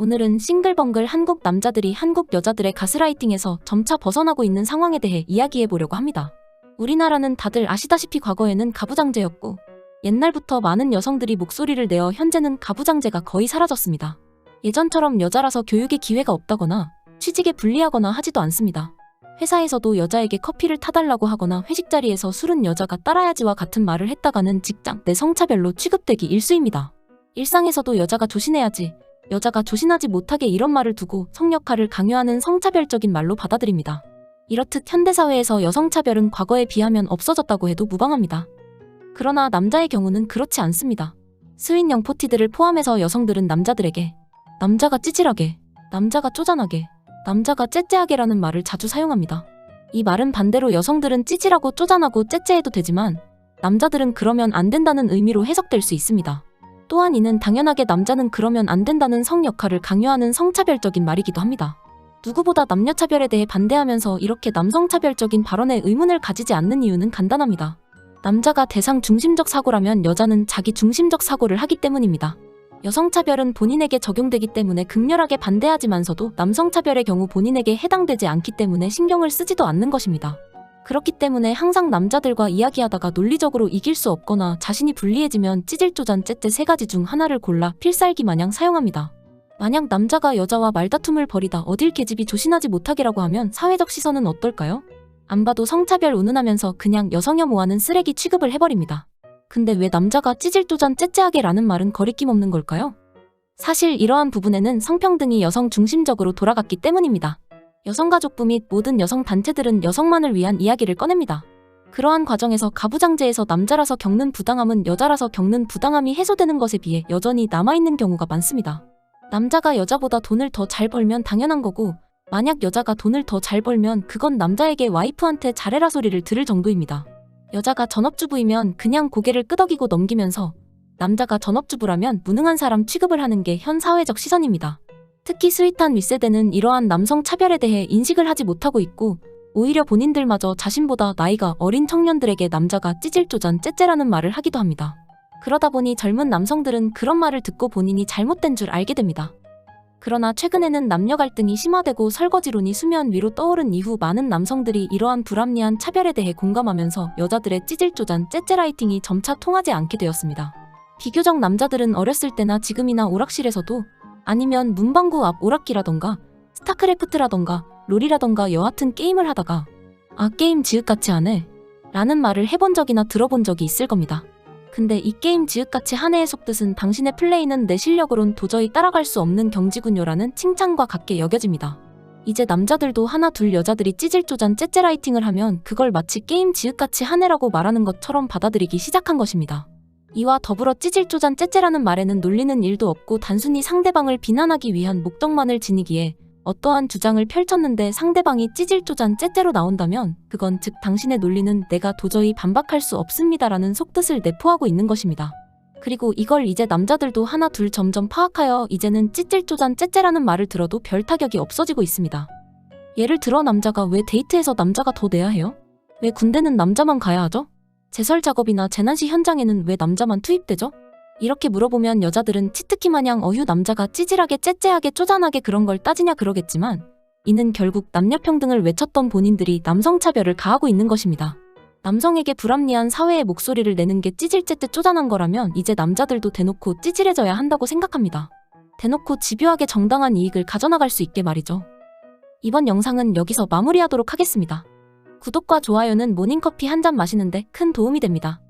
오늘은 싱글벙글 한국 남자들이 한국 여자들의 가스라이팅에서 점차 벗어나고 있는 상황에 대해 이야기해 보려고 합니다. 우리나라는 다들 아시다시피 과거에는 가부장제였고 옛날부터 많은 여성들이 목소리를 내어 현재는 가부장제가 거의 사라졌습니다. 예전처럼 여자라서 교육에 기회가 없다거나 취직에 불리하거나 하지도 않습니다. 회사에서도 여자에게 커피를 타달라고 하거나 회식 자리에서 술은 여자가 따라야지와 같은 말을 했다가는 직장 내 성차별로 취급되기 일쑤입니다. 일상에서도 여자가 조신해야지, 여자가 조신하지 못하게 이런 말을 두고 성역할을 강요하는 성차별적인 말로 받아들입니다. 이렇듯 현대사회에서 여성차별은 과거에 비하면 없어졌다고 해도 무방합니다. 그러나 남자의 경우는 그렇지 않습니다. 스윗 영 포티들을 포함해서 여성들은 남자들에게 남자가 찌질하게, 남자가 쪼잔하게, 남자가 째째하게라는 말을 자주 사용합니다. 이 말은 반대로 여성들은 찌질하고 쪼잔하고 째째해도 되지만 남자들은 그러면 안 된다는 의미로 해석될 수 있습니다. 또한 이는 당연하게 남자는 그러면 안 된다는 성 역할을 강요하는 성차별적인 말이기도 합니다. 누구보다 남녀 차별에 대해 반대하면서 이렇게 남성 차별적인 발언에 의문을 가지지 않는 이유는 간단합니다. 남자가 대상 중심적 사고라면 여자는 자기 중심적 사고를 하기 때문입니다. 여성 차별은 본인에게 적용되기 때문에 극렬하게 반대하지만서도 남성 차별의 경우 본인에게 해당되지 않기 때문에 신경을 쓰지도 않는 것입니다. 그렇기 때문에 항상 남자들과 이야기하다가 논리적으로 이길 수 없거나 자신이 불리해지면 찌질조잔 째째 세 가지 중 하나를 골라 필살기 마냥 사용합니다. 만약 남자가 여자와 말다툼을 벌이다 어딜 계집이 조신하지 못하게라고 하면 사회적 시선은 어떨까요? 안 봐도 성차별 운운하면서 그냥 여성혐오하는 쓰레기 취급을 해버립니다. 근데 왜 남자가 찌질조잔 째째하게 라는 말은 거리낌 없는 걸까요? 사실 이러한 부분에는 성평등이 여성 중심적으로 돌아갔기 때문입니다. 여성가족부 및 모든 여성 단체들은 여성만을 위한 이야기를 꺼냅니다. 그러한 과정에서 가부장제에서 남자라서 겪는 부당함은 여자라서 겪는 부당함이 해소되는 것에 비해 여전히 남아있는 경우가 많습니다. 남자가 여자보다 돈을 더 잘 벌면 당연한 거고, 만약 여자가 돈을 더 잘 벌면 그건 남자에게 와이프한테 잘해라 소리를 들을 정도입니다. 여자가 전업주부이면 그냥 고개를 끄덕이고 넘기면서 남자가 전업주부라면 무능한 사람 취급을 하는 게 현 사회적 시선입니다. 특히 스윗한 윗세대는 이러한 남성 차별에 대해 인식을 하지 못하고 있고 오히려 본인들마저 자신보다 나이가 어린 청년들에게 남자가 찌질조잔 째째라는 말을 하기도 합니다. 그러다 보니 젊은 남성들은 그런 말을 듣고 본인이 잘못된 줄 알게 됩니다. 그러나 최근에는 남녀 갈등이 심화되고 설거지론이 수면 위로 떠오른 이후 많은 남성들이 이러한 불합리한 차별에 대해 공감하면서 여자들의 찌질조잔 째째라이팅이 점차 통하지 않게 되었습니다. 비교적 남자들은 어렸을 때나 지금이나 오락실에서도 아니면 문방구 앞 오락기라던가 스타크래프트라던가 롤이라던가 여하튼 게임을 하다가 아 게임 지읒같이 하네 라는 말을 해본 적이나 들어본 적이 있을 겁니다. 근데 이 게임 지읒같이 하네의 속뜻은 당신의 플레이는 내 실력으론 도저히 따라갈 수 없는 경지군요라는 칭찬과 같게 여겨집니다. 이제 남자들도 하나 둘 여자들이 찌질조잔 째째라이팅을 하면 그걸 마치 게임 지읒같이 하네라고 말하는 것처럼 받아들이기 시작한 것입니다. 이와 더불어 찌질조잔 째째라는 말에는 놀리는 일도 없고 단순히 상대방을 비난하기 위한 목적만을 지니기에 어떠한 주장을 펼쳤는데 상대방이 찌질조잔 째째로 나온다면 그건 즉 당신의 논리는 내가 도저히 반박할 수 없습니다라는 속뜻을 내포하고 있는 것입니다. 그리고 이걸 이제 남자들도 하나 둘 점점 파악하여 이제는 찌질조잔 째째라는 말을 들어도 별 타격이 없어지고 있습니다. 예를 들어 남자가 왜 데이트에서 남자가 더 내야 해요? 왜 군대는 남자만 가야 하죠? 제설 작업이나 재난시 현장에는 왜 남자만 투입되죠? 이렇게 물어보면 여자들은 치트키 마냥 어휴 남자가 찌질하게 째째하게 쪼잔하게 그런 걸 따지냐 그러겠지만 이는 결국 남녀평등을 외쳤던 본인들이 남성차별을 가하고 있는 것입니다. 남성에게 불합리한 사회의 목소리를 내는 게 찌질째째 쪼잔한 거라면 이제 남자들도 대놓고 찌질해져야 한다고 생각합니다. 대놓고 집요하게 정당한 이익을 가져나갈 수 있게 말이죠. 이번 영상은 여기서 마무리하도록 하겠습니다. 구독과 좋아요는 모닝커피 한 잔 마시는데 큰 도움이 됩니다.